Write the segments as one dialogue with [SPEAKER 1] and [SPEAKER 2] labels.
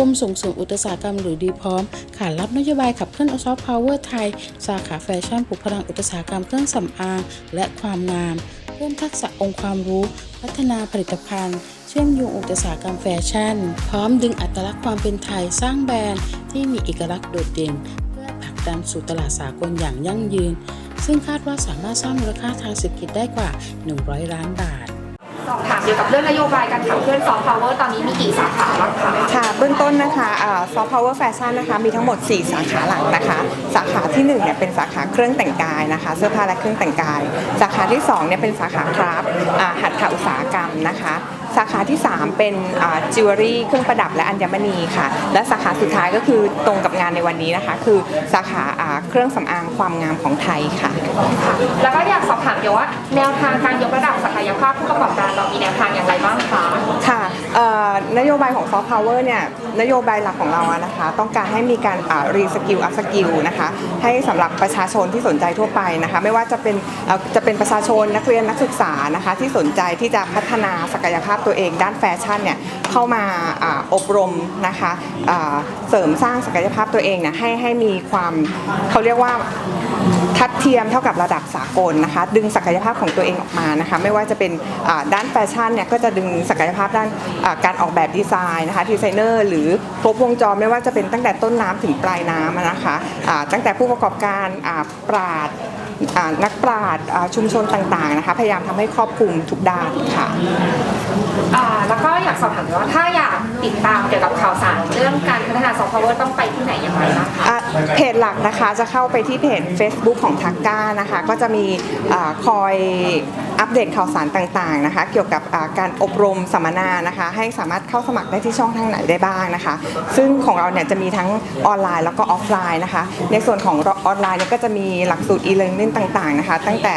[SPEAKER 1] รมส่งเสริมอุตสาหกรรมหรือดีพร้อมขานรับนโยบายขับเคลื่อนอซอฟต์พาวเวอร์ไทย สาขาแฟชั่นปลุกพลังอุตสาหกรรมเครื่องสำอางและความงาม เพิ่มทักษะองค์ความรู้ พัฒนาผลิตภัณฑ์ เชื่อมโยงอุตสาหกรรมแฟชั่น พร้อมดึงอัตลักษณ์ความเป็นไทยสร้างแบรนด์ที่มีเอกลักษณ์โดดเด่น เพื่อผลักดันสู่ตลาดสากลอย่างยั่งยืน ซึ่งคาดว่าสามารถสร้างมูลค่าทางเศรษฐกิจได้กว่า 100 ล้านบาท
[SPEAKER 2] สอบถามเกี่ยวกับเรื่องนโยบายการขับเคลื่อนซอฟต์พาวเวอร์ตอนนี้มีกี่สาขาบ้างคะ
[SPEAKER 3] ค่ะเบื้องต้นนะคะซอฟต์พาวเวอร์แฟชั่นนะคะมีทั้งหมด 4 สาขาหลักนะคะ สาขาที่1เนี่ยเป็นสาขาเครื่องแต่งกายนะคะ เสื้อผ้าและเครื่องแต่งกาย สาขาที่2เนี่ยเป็นสาขาคราฟต์อ่าหัตถอุตสาหกรรมนะคะ สาขาที่ 3 เป็นจิวเวลรี่เครื่องประดับและอัญมณีค่ะ และสาขาสุดท้ายก็คือตรงกับงานในวันนี้นะคะ คือสาขาอ่าเครื่องสำอางความงามของไทยค่ะ
[SPEAKER 2] แล้วก็อยากสอบถามเกี่ยวว่าแนวทางการยกระดับศักยภาพผู้ประกอบการเรามีแนวทางอย่างไรบ้างคะ
[SPEAKER 3] ค่ะเอ่อ นโยบายของซอฟต์พาวเวอร์เนี่ยนโยบายหลักของเราอะนะคะ ต้องการให้มีการรีสกิลอัพสกิลนะคะ ให้สำหรับประชาชนที่สนใจทั่วไปนะคะ ไม่ว่าจะเป็นจะเป็นประชาชนนักเรียนนักศึกษานะคะ ที่สนใจที่จะพัฒนาศักยภาพตัวเอง ด้านแฟชั่นเนี่ยเข้ามาอบรมนะคะเสริมสร้างศักยภาพตัวเองเนี่ยให้ให้มีความเขาเรียกว่า ทัดเทียมเท่ากับระดับสากลนะคะ ดึงศักยภาพของตัวเองออกมานะคะ ไม่ว่าจะเป็นด้านแฟชั่นเนี่ยก็จะดึงศักยภาพด้านการออกแบบดีไซน์นะคะดีไซเนอร์หรือครบวงจรไม่ว่าจะเป็นตั้งแต่ต้นน้ำถึงปลายน้ำนะคะตั้งแต่ผู้ประกอบการปราดนักปราดชุมชนต่างๆนะคะพยายามทำให้ครอบคลุมทุกด้านค่ะ
[SPEAKER 2] แล้วก็อยากสอบถามว่าถ้าอยาก ติดตามเกี่ยวกับข่าวสารเรื่องการพัฒนาซอฟต์พาวเวอร์ต้องไปที่ไหนอย่างไรบ้างคะ
[SPEAKER 3] อะเพจหลักนะคะจะเข้าไปที่เพจ Facebook ของทักก้านะคะ ก็จะมีอาคอยอัปเดตข่าวสารต่างๆนะคะ เกี่ยวกับอ่าการอบรมสัมมนานะคะ ให้สามารถเข้าสมัครได้ที่ช่องทางไหนได้บ้างนะคะ ซึ่งของเราเนี่ยจะมีทั้งออนไลน์แล้วก็ออฟไลน์นะคะ ในส่วนของออนไลน์เนี่ยก็จะมีหลักสูตร e-learning ต่างๆนะคะ ตั้งแต่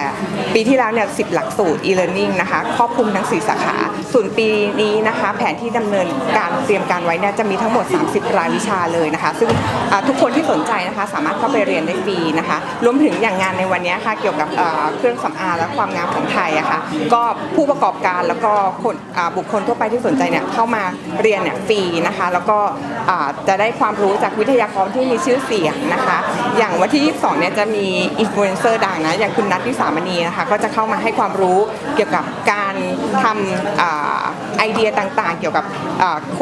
[SPEAKER 3] ปีที่แล้วเนี่ย10หลักสูตร e-learning นะคะครอบคลุมทั้ง 4 สาขาส่วนปีนี้นะคะ แผนที่ดำเนินการเตรียมการไว้เนี่ยจะมีทั้งหมด 30 รายวิชาเลยนะคะ ซึ่งทุกคนที่สนใจนะคะสามารถเข้าไปเรียนได้ฟรีนะคะ รวมถึงอย่างงานในวันนี้ค่ะเกี่ยวกับเครื่องสำอางและความงามของไทยอะค่ะก็ผู้ประกอบการแล้วก็คนบุคคลทั่วไปที่สนใจเนี่ยเข้ามาเรียนเนี่ยฟรีนะคะ แล้วก็จะได้ความรู้จากวิทยากรที่มีชื่อเสียงนะคะ อย่างวันที่ 22 เนี่ยจะมีอินฟลูเอนเซอร์ดังนะอย่างคุณนัทวิสามณีนะคะก็จะเข้ามาให้ความรู้เกี่ยวกับการทำไอเดียต่างๆ เกี่ยวกับ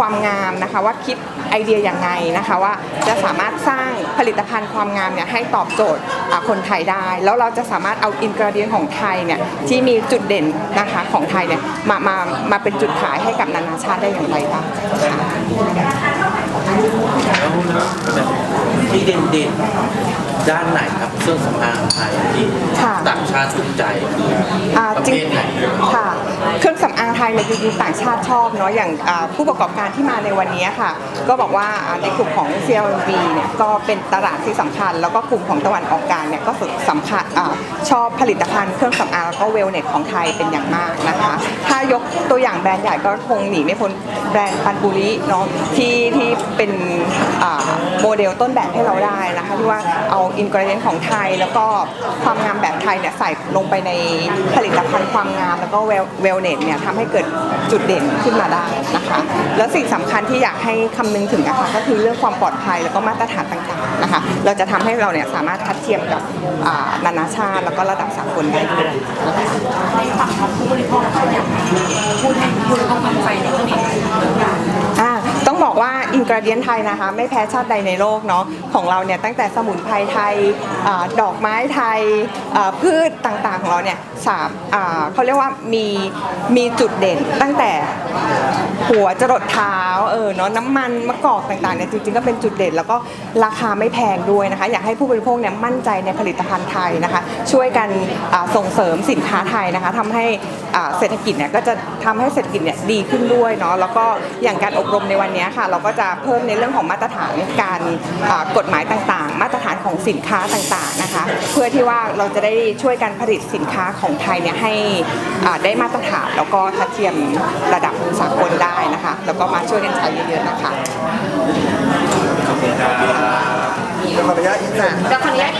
[SPEAKER 3] ความงามนะคะ ว่าคิด ไอเดียอย่างไงนะคะว่าจะสามารถสร้างผลิตภัณฑ์ความงามเนี่ยให้ตอบโจทย์อ่าคนไทยได้ แล้วเราจะสามารถเอาอินกรเดียนของไทยเนี่ยที่มีจุดเด่นนะคะของไทยเนี่ยมามามาเป็นจุดขายให้กับนานาชาติได้อย่างไรบ้างค่ะ
[SPEAKER 4] ที่เด่นๆด้านไหนครับเครื่องสำอางไทยที่
[SPEAKER 3] ค่ะ
[SPEAKER 4] ต่างชาติสนใจคือ
[SPEAKER 3] อ่า
[SPEAKER 4] ประ
[SPEAKER 3] จริ
[SPEAKER 4] เภ
[SPEAKER 3] ง
[SPEAKER 4] ทไหน
[SPEAKER 3] ค่ะเครื่องสำอางไทยเนี่ยจริงๆต่างชาติชอบเนาะอย่างอ่าผู้ประกอบการที่มาในวันนี้ค่ะ ก็บอกว่าในกลุ่มของ CLMV เนี่ยก็เป็นตลาดที่สำคัญ แล้วก็กลุ่มของตะวันออกกลางเนี่ยก็สำคัญอชอบผลิตภัณฑ์เครื่องสำอางแล้วก็เวลเนสของไทยเป็นอย่างมากนะคะ ถ้ายกตัวอย่างแบรนด์ใหญ่ก็คงหนีไม่พ้นแบรนด์ปันบุริเนาะที่ที่เป็นโมเดลต้นแบบให้เราได้นะคะที่ว่าเอาอินกริเดียนของไทย แล้วก็ความงามแบบไทยเนี่ยใส่ลงไปในผลิตภัณฑ์ความงามแล้วก็เวลเนสเนี่ยทำให้เกิดจุดเด่นขึ้นมาได้นะคะ แล้วสิ่งสำคัญที่อยากให้คำนึงถึงนะคะก็คือเรื่องความปลอดภัยแล้วก็มาตรฐานต่างๆนะคะ เราจะทำให้เราเนี่ยสามารถทัดเทียมกับนานาชาติ แล้วก็ระดับสากลได้ด้วยนะคะ
[SPEAKER 2] อก
[SPEAKER 3] ว่าอินกรเดียนไทยนะคะ ไม่แพ้ชาติใดในโลกเนาะของเราเนี่ยตั้งแต่สมุนไพรไทยอดอกไม้ไทยพืชต่างๆของเราเนี่ยสามเขาเรียกว่ามีมีจุดเด่นตั้งแต่หัวจรดเท้าเออเนาะน้ำมันมะกอกต่างๆเนี่ยจริงๆก็เป็นจุดเด่น แล้วก็ราคาไม่แพงด้วยนะคะ อยากให้ผู้บริโภคเนี่ยมั่นใจในผลิตภัณฑ์ไทยนะคะ ช่วยกันส่งเสริมสินค้าไทยนะคะทำให้เศรษฐกิจเนี่ยก็จะทำให้เศรษฐกิจเนี่ยดีขึ้นด้วยเนาะแล้วก็อย่างการอบรมในวันนี้ค่ะ เราก็จะเพิ่มในเรื่องของมาตรฐานการอ่ากฎหมายต่างๆ มาตรฐานของสินค้าต่างๆนะคะ เพื่อที่ว่าเราจะได้ช่วยกันผลิตสินค้าของไทยเนี่ยให้อ่าได้มาตรฐานแล้วก็ทัดเทียมระดับสากลได้นะคะ แล้วก็มาช่วยกันใช้เยอะๆนะคะ
[SPEAKER 5] ขออนุญาตอินเสิร์ต
[SPEAKER 2] เดี๋ยวขออนุญาต